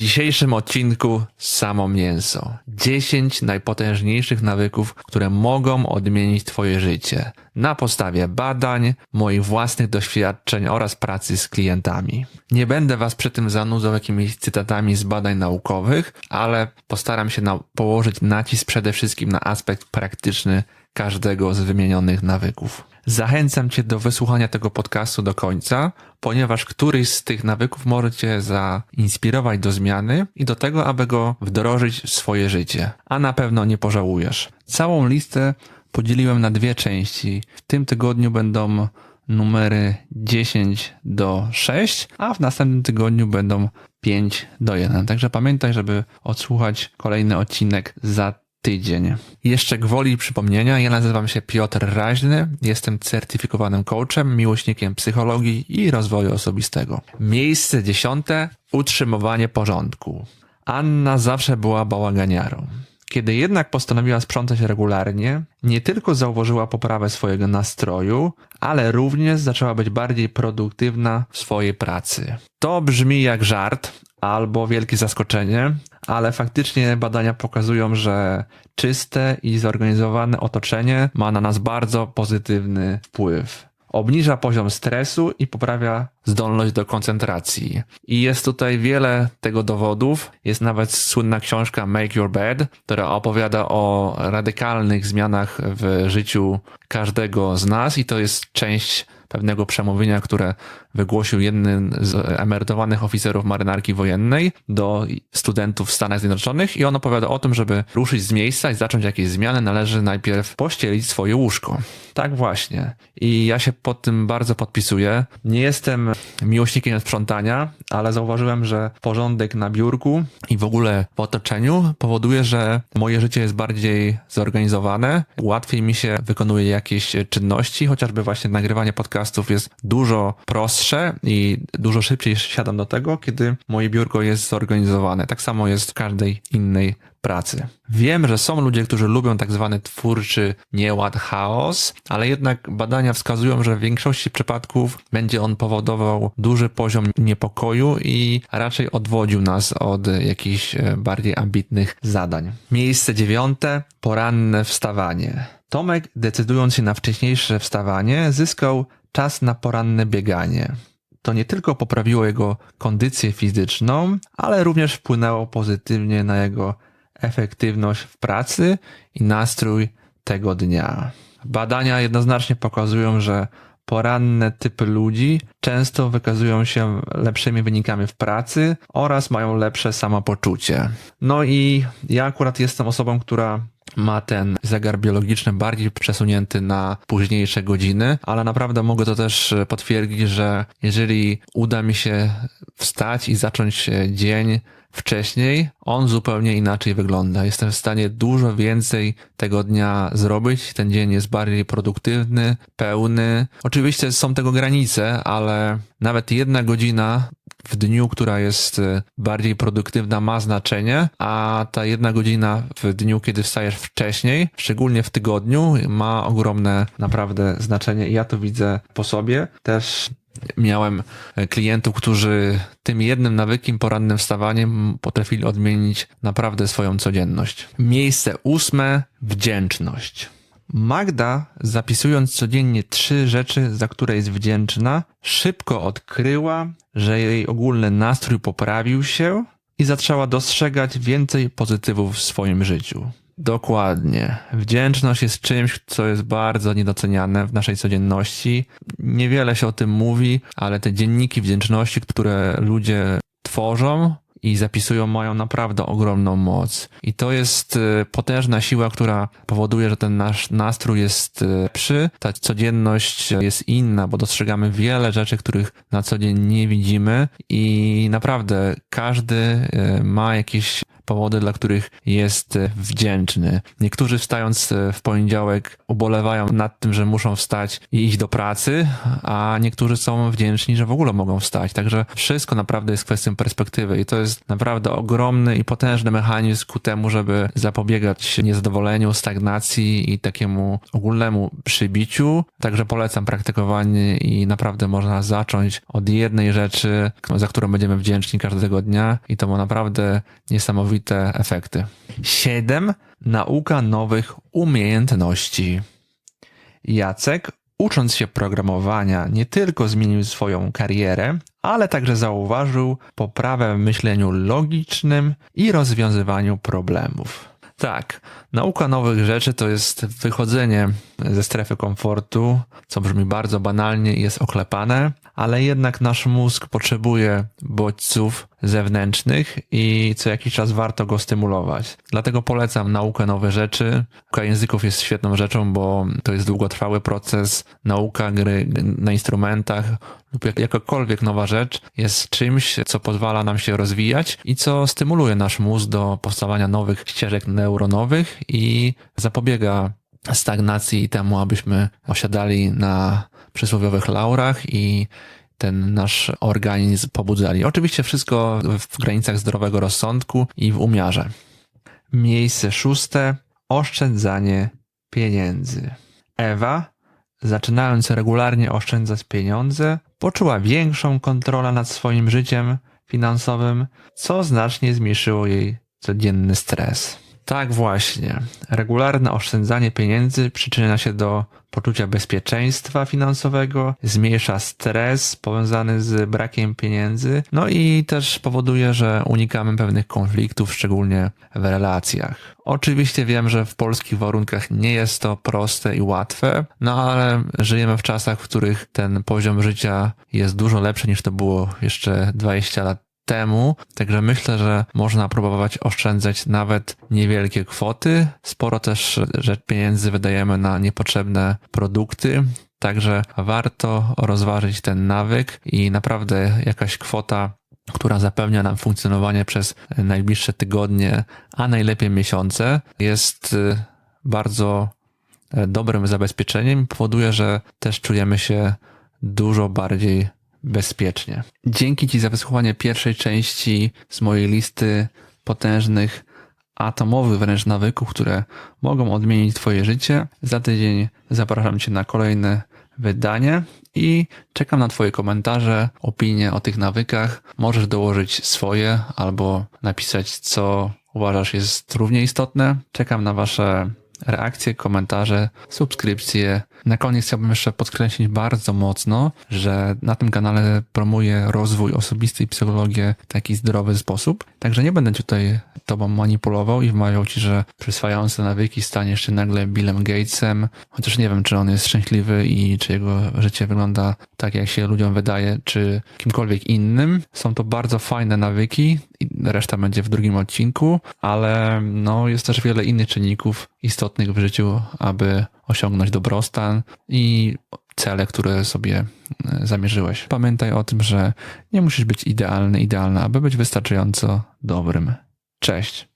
W dzisiejszym odcinku samo mięso. 10 najpotężniejszych nawyków, które mogą odmienić Twoje życie. Na podstawie badań, moich własnych doświadczeń oraz pracy z klientami. Nie będę Was przy tym zanudzał jakimiś cytatami z badań naukowych, ale postaram się na, położyć nacisk przede wszystkim na aspekt praktyczny każdego z wymienionych nawyków. Zachęcam Cię do wysłuchania tego podcastu do końca, ponieważ któryś z tych nawyków może Cię zainspirować do zmiany i do tego, aby go wdrożyć w swoje życie. A na pewno nie pożałujesz. Całą listę podzieliłem na dwie części. W tym tygodniu będą numery 10 do 6, a w następnym tygodniu będą 5 do 1. Także pamiętaj, żeby odsłuchać kolejny odcinek za tydzień. Jeszcze gwoli przypomnienia, ja nazywam się Piotr Raźny, jestem certyfikowanym coachem, miłośnikiem psychologii i rozwoju osobistego. Miejsce dziesiąte, utrzymywanie porządku. Anna zawsze była bałaganiarą. Kiedy jednak postanowiła sprzątać regularnie, nie tylko zauważyła poprawę swojego nastroju, ale również zaczęła być bardziej produktywna w swojej pracy. To brzmi jak żart albo wielkie zaskoczenie, ale faktycznie badania pokazują, że czyste i zorganizowane otoczenie ma na nas bardzo pozytywny wpływ obniża poziom stresu i poprawia zdolność do koncentracji. I jest tutaj wiele tego dowodów. Jest nawet słynna książka Make Your Bed, która opowiada o radykalnych zmianach w życiu każdego z nas i to jest część pewnego przemówienia, które wygłosił jeden z emerytowanych oficerów marynarki wojennej do studentów w Stanach Zjednoczonych i on opowiada o tym, żeby ruszyć z miejsca i zacząć jakieś zmiany, należy najpierw pościelić swoje łóżko. Tak właśnie. I ja się pod tym bardzo podpisuję. Nie jestem miłośnikiem sprzątania, ale zauważyłem, że porządek na biurku i w ogóle w otoczeniu powoduje, że moje życie jest bardziej zorganizowane, łatwiej mi się wykonuje jakieś czynności, chociażby właśnie nagrywanie podcastów jest dużo prostsze i dużo szybciej siadam do tego, kiedy moje biurko jest zorganizowane. Tak samo jest w każdej innej pracy. Wiem, że są ludzie, którzy lubią tak zwany twórczy nieład, chaos, ale jednak badania wskazują, że w większości przypadków będzie on powodował duży poziom niepokoju i raczej odwodził nas od jakichś e, bardziej ambitnych zadań. Miejsce dziewiąte, poranne wstawanie. Tomek, decydując się na wcześniejsze wstawanie, zyskał czas na poranne bieganie. To nie tylko poprawiło jego kondycję fizyczną, ale również wpłynęło pozytywnie na jego efektywność w pracy i nastrój tego dnia. Badania jednoznacznie pokazują, że poranne typy ludzi często wykazują się lepszymi wynikami w pracy oraz mają lepsze samopoczucie. No i ja akurat jestem osobą, która ma ten zegar biologiczny bardziej przesunięty na późniejsze godziny, ale naprawdę mogę to też potwierdzić, że jeżeli uda mi się wstać i zacząć dzień wcześniej, on zupełnie inaczej wygląda. Jestem w stanie dużo więcej tego dnia zrobić. Ten dzień jest bardziej produktywny, pełny. Oczywiście są tego granice, ale nawet jedna godzina w dniu, która jest e, bardziej produktywna, ma znaczenie, a ta jedna godzina w dniu, kiedy wstajesz wcześniej, szczególnie w tygodniu, ma ogromne naprawdę znaczenie ja to widzę po sobie. Też Miałem e, klientów, którzy tym jednym nawykiem, porannym wstawaniem potrafili odmienić naprawdę swoją codzienność. Miejsce ósme, wdzięczność. Magda, zapisując codziennie trzy rzeczy, za które jest wdzięczna, szybko odkryła, że jej ogólny nastrój poprawił się i zaczęła dostrzegać więcej pozytywów w swoim życiu. Dokładnie. Wdzięczność jest czymś, co jest bardzo niedoceniane w naszej codzienności. Niewiele się o tym mówi, ale te dzienniki wdzięczności, które ludzie tworzą, i zapisują, mają naprawdę ogromną moc. I to jest y, potężna siła, która powoduje, że ten nasz nastrój jest lepszy, ta codzienność jest inna, bo dostrzegamy wiele rzeczy, których na co dzień nie widzimy i naprawdę każdy y, ma jakieś powody, dla których jest wdzięczny. Niektórzy wstając w poniedziałek ubolewają nad tym, że muszą wstać i iść do pracy, a niektórzy są wdzięczni, że w ogóle mogą wstać. Także wszystko naprawdę jest kwestią perspektywy i to jest naprawdę ogromny i potężny mechanizm ku temu, żeby zapobiegać niezadowoleniu, stagnacji i takiemu ogólnemu przybiciu. Także polecam praktykowanie i naprawdę można zacząć od jednej rzeczy, za którą będziemy wdzięczni każdego dnia i to ma naprawdę niesamowite efekty. 7. Nauka nowych umiejętności. Jacek, ucząc się programowania, nie tylko zmienił swoją karierę, ale także zauważył poprawę w myśleniu logicznym i rozwiązywaniu problemów. Tak, nauka nowych rzeczy to jest wychodzenie ze strefy komfortu, co brzmi bardzo banalnie i jest oklepane, ale jednak nasz mózg potrzebuje bodźców zewnętrznych i co jakiś czas warto go stymulować. Dlatego polecam naukę nowych rzeczy. Nauka języków jest świetną rzeczą, bo to jest długotrwały proces. Nauka gry na instrumentach lub jak, jakakolwiek nowa rzecz jest czymś, co pozwala nam się rozwijać i co stymuluje nasz mózg do powstawania nowych ścieżek neuronowych i zapobiega stagnacji i temu, abyśmy osiadali na przysłowiowych laurach i ten nasz organizm pobudzali. Oczywiście wszystko w granicach zdrowego rozsądku i w umiarze. Miejsce szóste. Oszczędzanie pieniędzy. Ewa, zaczynając regularnie oszczędzać pieniądze, poczuła większą kontrolę nad swoim życiem finansowym, co znacznie zmniejszyło jej codzienny stres. Tak właśnie. Regularne oszczędzanie pieniędzy przyczynia się do poczucia bezpieczeństwa finansowego, zmniejsza stres powiązany z brakiem pieniędzy, no i też powoduje, że unikamy pewnych konfliktów, szczególnie w relacjach. Oczywiście wiem, że w polskich warunkach nie jest to proste i łatwe, no ale żyjemy w czasach, w których ten poziom życia jest dużo lepszy niż to było jeszcze 20 lat temu, także myślę, że można próbować oszczędzać nawet niewielkie kwoty. Sporo też że pieniędzy wydajemy na niepotrzebne produkty, Także warto rozważyć ten nawyk i naprawdę jakaś kwota, która zapewnia nam funkcjonowanie przez najbliższe tygodnie, a najlepiej miesiące, jest y, bardzo e, dobrym zabezpieczeniem. Powoduje, że też czujemy się dużo bardziej bezpiecznie. Dzięki Ci za wysłuchanie pierwszej części z mojej listy potężnych atomowych wręcz nawyków, które mogą odmienić Twoje życie. Za tydzień zapraszam Cię na kolejne wydanie i czekam na Twoje komentarze, opinie o tych nawykach. Możesz dołożyć swoje albo napisać, co uważasz jest równie istotne. Czekam na Wasze reakcje, komentarze, subskrypcje. Na koniec chciałbym jeszcze podkreślić bardzo mocno, że na tym kanale promuję rozwój osobisty i psychologię w taki zdrowy sposób. Także nie będę tutaj tobą manipulował i wmawiał ci, że przyswajając te nawyki staniesz się nagle Billem Gatesem, chociaż nie wiem, czy on jest szczęśliwy i czy jego życie wygląda tak, jak się ludziom wydaje, czy kimkolwiek innym. Są to bardzo fajne nawyki reszta będzie w drugim odcinku, ale no, jest też wiele innych czynników istotnych w życiu, aby osiągnąć dobrostan i cele, które sobie e, zamierzyłeś. Pamiętaj o tym, że nie musisz być idealny, idealna, aby być wystarczająco dobrym. Cześć.